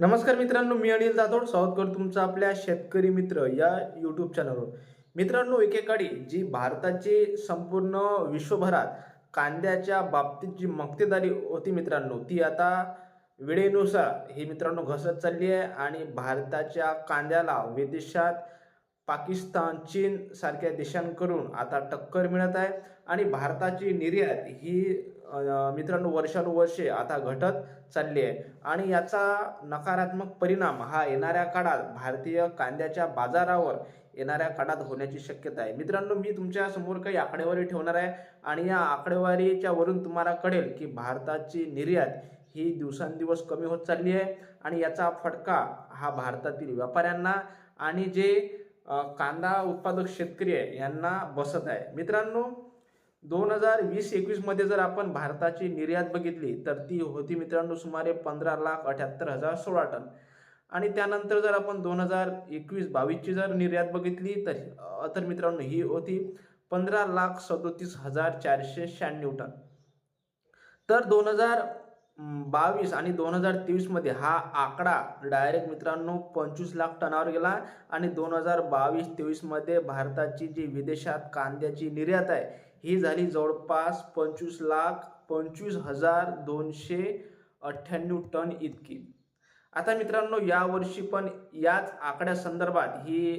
नमस्कार मित्रांनो मी अनिल जाधोड स्वागत तुमचं आपल्या शेतकरी मित्र या यूट्यूब चॅनलवर मित्रांनो एकेकाळी जी भारताची संपूर्ण विश्वभरात कांद्याच्या बाबतीत जी मक्तेदारी होती मित्रांनो ती आता वेळेनुसार ही मित्रांनो घसरत चालली आहे आणि भारताच्या कांद्याला विदेशात पाकिस्तान चीन सारख्या देशांकडून आता टक्कर मिळत आहे आणि भारताची निर्यात ही मित्रांनो वर्षानुवर्षे आता घटत चालली आहे. आणि याचा नकारात्मक परिणाम हा येणाऱ्या काळात भारतीय कांद्याच्या बाजारावर येणाऱ्या काळात होण्याची शक्यता आहे. मित्रांनो मी तुमच्यासमोर काही आकडेवारी ठेवणार आहे आणि या आकडेवारीच्या वरून तुम्हाला कळेल की भारताची निर्यात ही दिवसांदिवस कमी होत चालली आहे आणि याचा फटका हा भारतातील व्यापाऱ्यांना आणि जे कांदा उत्पादक शेतकरी आहे यांना बसत आहे. मित्रांनो दोन हजार वीस एकवीसमध्ये जर आपण भारताची निर्यात बघितली तर ती होती मित्रांनो सुमारे पंधरा लाख अठ्याहत्तर हजार सोळा टन. आणि त्यानंतर जर आपण दोन हजार एकवीस बावीसची जर निर्यात बघितली तर तर मित्रांनो ही होती पंधरा लाख सदोतीस हजार चारशे शहाण्णव टन. तर दोन हजार बावीस आणि दोन हजार तेवीसमध्ये हा आकडा डायरेक्ट मित्रांनो पंचवीस लाख टनावर गेला आणि दोन हजार बावीस तेवीसमध्ये भारताची जी विदेशात कांद्याची निर्यात आहे ही झाली जवळपास पंचवीस लाख पंचवीस हजार दोनशे अठ्ठ्याण्णव टन इतकी. आता मित्रांनो यावर्षी पण याच आकड्या संदर्भात ही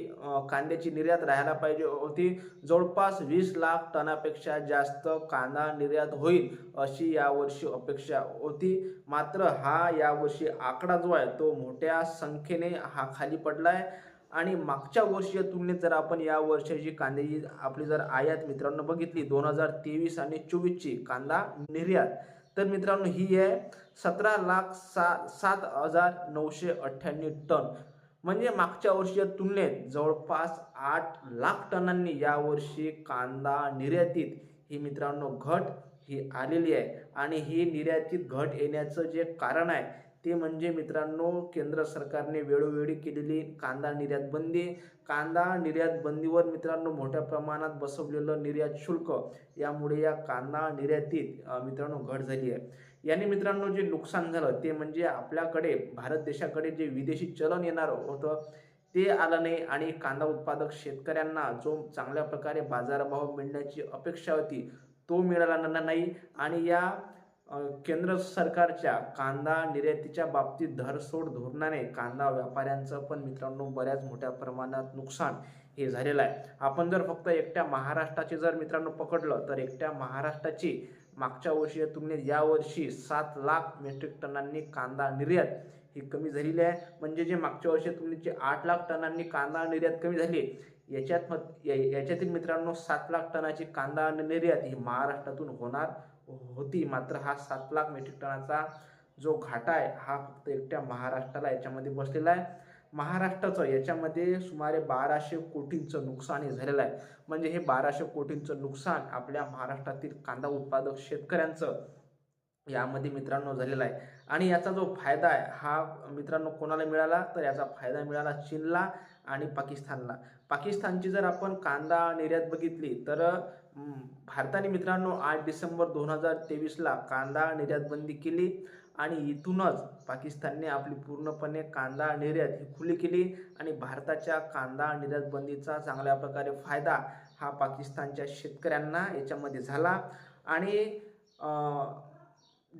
कांद्याची निर्यात राहायला पाहिजे होती. जवळपास वीस लाख टनापेक्षा जास्त कांदा निर्यात होईल अशी यावर्षी अपेक्षा होती. मात्र हा यावर्षी आकडा जो आहे तो मोठ्या संख्येने हा खाली पडला आहे आणि मागच्या वर्षीच्या तुलनेत जर आपण या वर्षाची कांद्याची आपली जर आयात मित्रांनो बघितली दोन हजार तेवीस आणि चोवीसची कांदा निर्यात तर मित्रांनो ही आहे सतरा लाख सा सात हजार नऊशे अठ्ठ्याण्णव टन. म्हणजे मागच्या वर्षीच्या तुलनेत जवळपास आठ लाख टनांनी यावर्षी कांदा निर्यातीत ही मित्रांनो घट ही आलेली आहे. आणि ही निर्यातीत घट येण्याचं जे कारण आहे ते म्हणजे मित्रांनो केंद्र सरकारने वेळोवेळी केलेली कांदा निर्यात बंदी. कांदा निर्यात बंदीवर मित्रांनो मोठ्या प्रमाणात बसवलेलं निर्यात शुल्क यामुळे या कांदा निर्यातीत मित्रांनो घट झाली आहे. याने मित्रांनो जे नुकसान झालं ते म्हणजे आपल्याकडे भारत देशाकडे जे विदेशी चलन येणार होतं ते आलं नाही आणि कांदा उत्पादक शेतकऱ्यांना जो चांगल्या प्रकारे बाजारभाव मिळण्याची अपेक्षा होती तो मिळाला नाही. आणि या केंद्र सरकारच्या कांदा निर्यातीच्या बाबतीत धरसोड धोरणाने कांदा व्यापाऱ्यांचं पण मित्रांनो बऱ्याच मोठ्या प्रमाणात नुकसान हे झालेलं आहे. आपण जर फक्त एकट्या महाराष्ट्राचे जर मित्रांनो पकडलं तर एकट्या महाराष्ट्राची मागच्या वर्षी तुलनेत यावर्षी सात लाख मेट्रिक टनांनी कांदा निर्यात ही कमी झालेली आहे. म्हणजे जे मागच्या वर्षी तुलनेची आठ लाख टनांनी कांदा निर्यात कमी झाली याच्यात मग याच्यातील मित्रांनो सात लाख टनाची कांदा निर्यात ही महाराष्ट्रातून होणार होती. मात्र हा सात लाख मेट्रिक टनाचा जो घाटा आहे हा फक्त एकट्या महाराष्ट्राला याच्यामध्ये बसलेला आहे. महाराष्ट्राचं याच्यामध्ये सुमारे बाराशे कोटींचं नुकसान हे झालेलं आहे. म्हणजे हे बाराशे कोटींचं नुकसान आपल्या महाराष्ट्रातील कांदा उत्पादक शेतकऱ्यांचं यामध्ये मित्रांनो झालेला आहे. आणि याचा जो फायदा आहे हा मित्रांनो कोणाला मिळाला? तर याचा फायदा मिळाला चीनला आणि पाकिस्तानला. पाकिस्तानची जर आपण कांदा निर्यात बघितली तर भारताने मित्रांनो आठ डिसेंबर दोन हजार तेवीसला कांदा निर्यात बंदी केली आणि इथूनच पाकिस्तानने आपली पूर्णपणे कांदा निर्यात ही खुली केली आणि भारताच्या कांदा निर्यात बंदीचा चांगल्या प्रकारे फायदा हा पाकिस्तानच्या शेतकऱ्यांना याच्यामध्ये झाला. आणि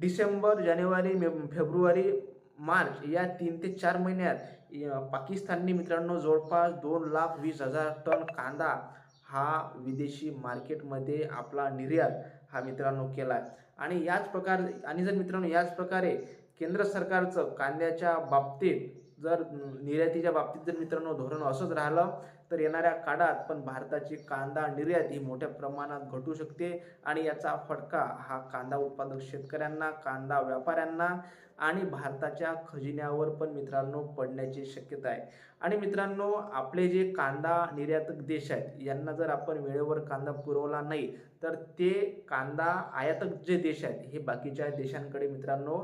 डिसेंबर जानेवारी मे फेब्रुवारी मार्च या तीन ते चार महिन्यात पाकिस्तानने मित्रांनो जवळपास दोन लाख वीस हजार टन कांदा हा विदेशी मार्केटमध्ये आपला निर्यात हा मित्रांनो केला आहे आणि याच प्रकार आणि जर मित्रांनो याच प्रकारे केंद्र सरकारचं कांद्याच्या बाबतीत जर निर्यातीच्या बाबतीत जर मित्रांनो धोरण असंच राहिलं तर येणाऱ्या काळात पण भारताची कांदा निर्यात ही मोठ्या प्रमाणात घटू शकते. आणि याचा फटका हा कांदा उत्पादक शेतकऱ्यांना कांदा व्यापाऱ्यांना आणि भारताच्या खजिन्यावर पण मित्रांनो पडण्याची शक्यता आहे. आणि मित्रांनो आपले जे कांदा निर्यातक देश आहेत यांना जर आपण वेळेवर कांदा पुरवला नाही तर ते कांदा आयातक जे देश आहेत हे बाकीच्या देशांकडे मित्रांनो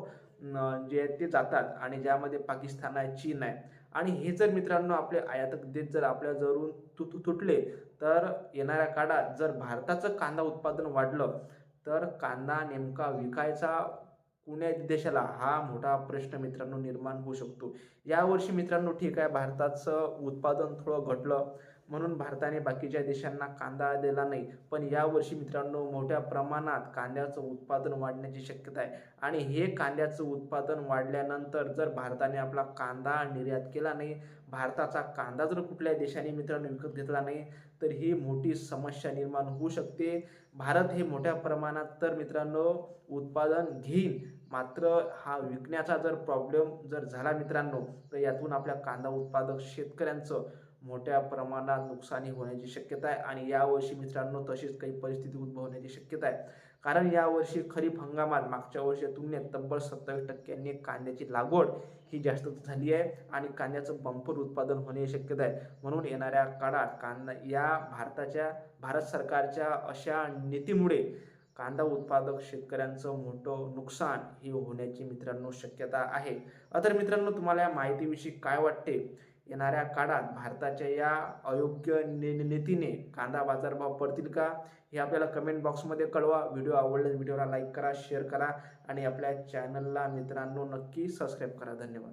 जे आहेत ते जातात आणि ज्यामध्ये पाकिस्तान आहे चीन आहे. आणि हे जर मित्रांनो आपले आयातक देश जर आपल्या जवळून तु- तुटले तर येणाऱ्या काळात जर भारताचं कांदा उत्पादन वाढलं तर कांदा नेमका विकायचा कुण्या देशाला हा मोठा प्रश्न मित्रांनो निर्माण होऊ शकतो. यावर्षी मित्रांनो ठीक आहे भारताचं उत्पादन थोडं घटलं. म्हणून भारताने बाकीच्या देशांना कांदा दिला नाही. पण यावर्षी मित्रांनो मोठ्या प्रमाणात कांद्याचं उत्पादन वाढण्याची शक्यता आहे. आणि हे कांद्याचं उत्पादन वाढल्यानंतर जर भारताने आपला कांदा निर्यात केला नाही भारताचा कांदा जर कुठल्या देशाने मित्रांनो विकत घेतला नाही तर ही मोठी समस्या निर्माण होऊ शकते. भारत हे मोठ्या प्रमाणात तर मित्रांनो उत्पादन घेईल. मात्र हा विकण्याचा जर प्रॉब्लेम जर झाला मित्रांनो तर यातून आपल्या कांदा उत्पादक शेतकऱ्यांचं मोठ्या प्रमाणात नुकसानी होण्याची शक्यता आहे आणि यावर्षी मित्रांनो तशीच काही परिस्थिती उद्भवण्याची शक्यता आहे. कारण यावर्षी खरीप हंगामात मागच्या वर्षी तुलनेत तब्बल सत्तावीस टक्क्यांनी कांद्याची लागवड ही जास्त झाली आहे आणि कांद्याचं बंपर उत्पादन होण्याची शक्यता आहे. म्हणून येणाऱ्या काळात कांदा या भारताच्या भारत सरकारच्या अशा नीतीमुळे कांदा उत्पादक शेतकऱ्यांचं मोठं नुकसान ही होण्याची मित्रांनो शक्यता आहे. तर मित्रांनो तुम्हाला या माहितीविषयी काय वाटते? येणाऱ्या काळात भारताच्या या अयोग्य नि नीतीने कांदा बाजारभाव पडतील का? हे आपल्याला कमेंट बॉक्समध्ये कळवा. व्हिडिओ आवडल्यास व्हिडिओला लाईक करा शेअर करा आणि आपल्या चॅनलला मित्रांनो नक्की सबस्क्राईब करा. धन्यवाद.